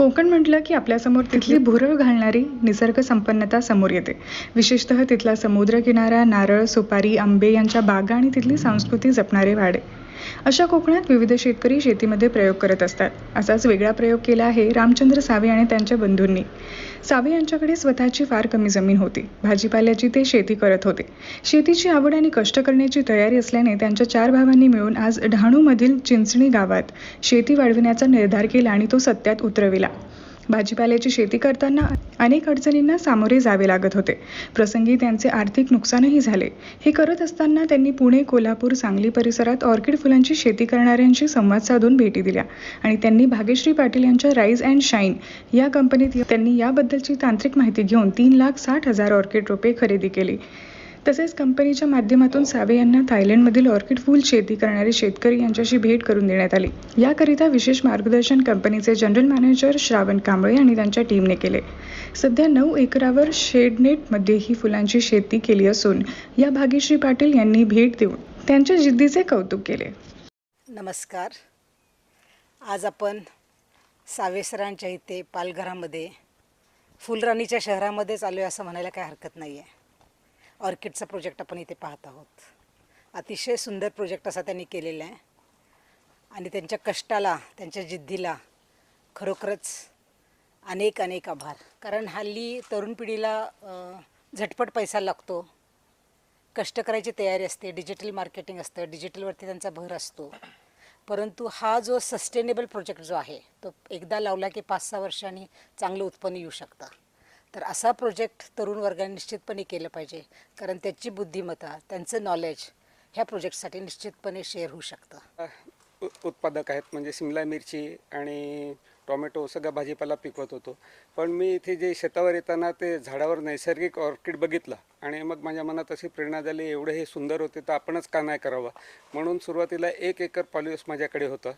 कोकण म्हटलं की आपल्यासमोर तिथली भुरळ घालणारी निसर्ग संपन्नता समोर येते. विशेषतः तिथला समुद्रकिनारा नारळ सुपारी आंबे यांच्या बागा आणि तिथली संस्कृती जपणारे वाडे. अशा कोकणात विविध शेतकरी शेतीमध्ये प्रयोग करत असतात. असाच वेगळा प्रयोग केला आहे रामचंद्र सावे आणि त्यांच्या बंधूंनी. सावे यांच्याकडे स्वतःची फार कमी जमीन होती. भाजीपाल्याची ते शेती करत होते. शेतीची आवड आणि कष्ट करण्याची तयारी असल्याने त्यांच्या चार भावांनी मिळून आज डहाणूमधील चिंचणी गावात शेती वाढविण्याचा निर्धार केला आणि तो सत्यात उतरविला. भाजीपाल्याची शेती करताना अनेक अडचणींना सामोरे जावे लागत होते. प्रसंगी त्यांचे आर्थिक नुकसानही झाले. हे करत असताना त्यांनी पुणे कोल्हापूर सांगली परिसरात ऑर्किड फुलांची शेती करणाऱ्यांशी संवाद साधून भेटी दिल्या. आणि त्यांनी भाग्यश्री पाटील यांच्या राईज अँड शाईन या कंपनीत त्यांनी याबद्दलची तांत्रिक माहिती घेऊन तीन लाख साठ हजार ऑर्किड रोपे खरेदी केली. तसेच कंपनीच्या माध्यमातून सावे यांना थायलंडमधील ऑर्किड फूल शेती करणारे शेतकरी यांच्याशी भेट करून देण्यात आली. याकरिता विशेष मार्गदर्शन कंपनीचे जनरल मॅनेजर श्रावण कांबळे आणि त्यांच्या टीमने केले. सध्या नऊ एकरावर शेडनेटमध्ये ही फुलांची शेती केली असून या भाग्यश्री पाटील यांनी भेट देऊन त्यांच्या जिद्दीचे कौतुक केले. नमस्कार. आज आपण सावेसरांच्या इथे पालघरामध्ये फुलराणीच्या शहरामध्येच आलो आहे असं म्हणायला काही हरकत नाही आहे ऑर्किडचा प्रोजेक्ट आपण इथे पाहत आहोत. अतिशय सुंदर प्रोजेक्ट असा त्यांनी केलेला आहे. आणि त्यांच्या कष्टाला त्यांच्या जिद्दीला खरोखरच अनेक अनेक आभार. कारण हल्ली तरुण पिढीला झटपट पैसा लागतो. कष्ट करायची तयारी असते डिजिटल मार्केटिंग असतं डिजिटलवरती त्यांचा भर असतो. परंतु हा जो सस्टेनेबल प्रोजेक्ट जो आहे तो एकदा लावला की पाच सहा वर्षांनी चांगलं उत्पन्न येऊ शकतं. तर असा प्रोजेक्ट तरुण वर्गाने निश्चितपणे केलं पाहिजे. कारण त्याची बुद्धिमत्ता त्यांचं नॉलेज ह्या प्रोजेक्टसाठी निश्चितपणे शेअर होऊ शकतं. उत्पादक आहेत म्हणजे सिमला मिरची आणि टोमॅटो सगळा भाजीपाला पिकवत होतो. पण मी इथे जे शेतावर येताना ते झाडावर नैसर्गिक ऑर्किड बघितलं आणि मग माझ्या मनात अशी प्रेरणा झाली एवढं हे सुंदर होते तर आपणच का नाही करावं? म्हणून सुरुवातीला एक एकर पॉलिओस माझ्याकडे होतं.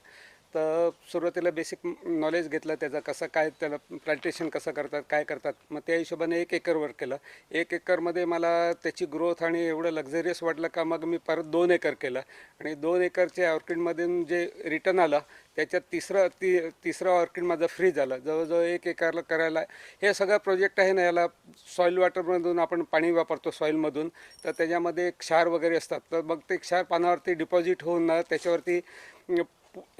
तर सुरुवातीला बेसिक नॉलेज घेतलं त्याचं कसं काय त्याला प्लांटेशन कसं करतात काय करतात मग त्या हिशोबाने एक एकरवर केलं. एक एकरमध्ये मला त्याची ग्रोथ आणि एवढं लक्झरियस वाटलं का मग मी परत दोन एकर केलं. आणि दोन एकरच्या ऑर्किडमधून जे रिटर्न आलं त्याच्यात तिसरं ती तिसरं ऑर्किड माझं फ्री झालं. जवळजवळ एक एकरला करायला हे सगळं प्रोजेक्ट आहे ना याला सॉईल वॉटरमधून आपण पाणी वापरतो सॉईलमधून तर त्याच्यामध्ये क्षार वगैरे असतात. तर मग ते क्षार पानावरती डिपॉझिट होऊन ना त्याच्यावरती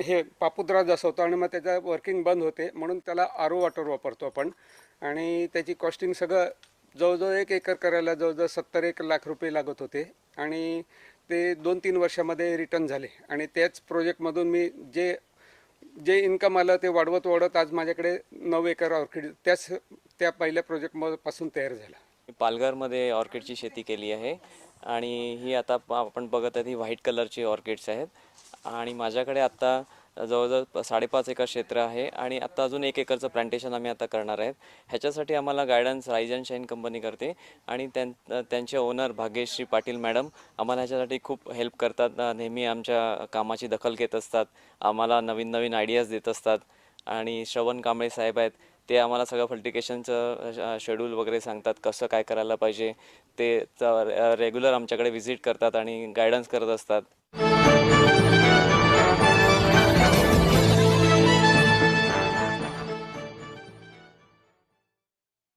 हे पापुद्रा जसं होतं आणि मग त्याचं वर्किंग बंद होते म्हणून त्याला आरो वॉटर वापरतो आपण. आणि त्याची कॉस्टिंग सगळं जवळजवळ एक एकर करायला जवळजवळ सत्तर एक लाख रुपये लागत होते. आणि ते दोन तीन वर्षामध्ये रिटर्न झाले. आणि त्याच प्रोजेक्टमधून मी जे जे इन्कम आलं ते वाढवत वाढवत आज माझ्याकडे नऊ एकर ऑर्किड त्याच त्या पहिल्या प्रोजेक्टपासून तयार झाला. पालघरमध्ये ऑर्किडची शेती केली आहे. आणि ही आता आपण बघत आहे ही व्हाईट कलरची ऑर्किड्स आहेत. आणि माझ्याकडे आत्ता जवळजवळ साडेपाच एकर क्षेत्र आहे आणि आत्ता अजून एक एकरचं प्लांटेशन आम्ही आता करणार आहेत. ह्याच्यासाठी आम्हाला guidance Rise and Shine company करते आणि त्यां त्यांचे ओनर भाग्यश्री पाटील मॅडम आम्हाला ह्याच्यासाठी खूप हेल्प करतात. नेहमी आमच्या कामाची दखल घेत असतात. आम्हाला नवीन नवीन आयडियाज देत असतात. आणि श्रवण कांबळे साहेब आहेत ते आम्हाला सगळं फल्टिकेशनचं शेड्यूल वगैरे सांगतात कसं काय करायला पाहिजे. ते रेग्युलर आमच्याकडे व्हिजिट करतात आणि गायडन्स करत असतात.